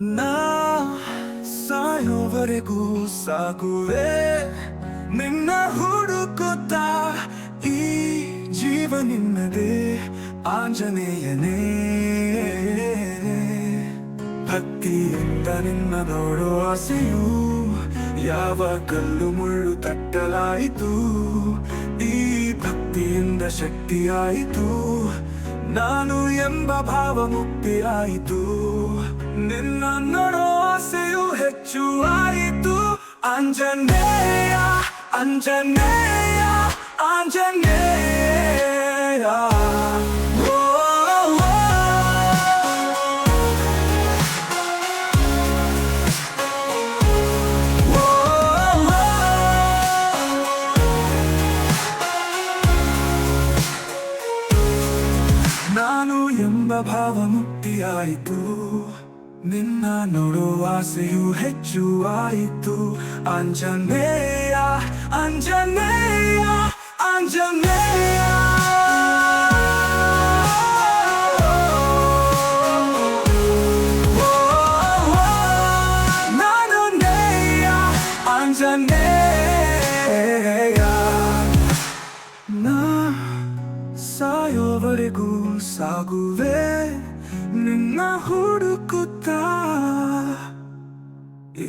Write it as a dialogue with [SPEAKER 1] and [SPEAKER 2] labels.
[SPEAKER 1] ನಾ ಸಾಯೋವರೆಗೂ ಸಾಗುವೆ ನಿನ್ನ ಹುಡುಕುತ್ತಾ ಈ ಜೀವ ನಿನ್ನದೇ ಆಂಜನೇಯನೇ ಭಕ್ತಿಯಿಂದ ನಿನ್ನ ನೋಡೋ ಆಸೆಯು ಯಾವ ಕಲ್ಲು ಮುಳ್ಳು ತಟ್ಟಲಾಯಿತು ಈ ಭಕ್ತಿಯಿಂದ ಶಕ್ತಿಯಾಯಿತು ನಾನು ಎಂಬ ಭಾವ ಮುಕ್ತಿಯಾಯಿತು ನಿನ್ನ ನೋಡೋ ಆಸೆಯು ಹೆಚ್ಚು ಆಯಿತು. ಅಂಜನೇಯ ಅಂಜನೇಯ ಎಂಬ ಭಾವ ಮುಕ್ತಿಯಾಯಿತು ನಿನ್ನ ನೋಡುವ ಆಸೆಯು ಹೆಚ್ಚು ಆಯಿತು ಅಂಜನೇಯ ಅಂಜನೇಯ ಅಂಜನೇಯ ಓ, ಓ, ನಾನು ನೇಯ ಅಂಜನೇಯ ಸಾಯೋವರೆಗೂ ಸಾಗುವೆ. ನಿನ್ನ ಹುಡುಕುತ್ತಾ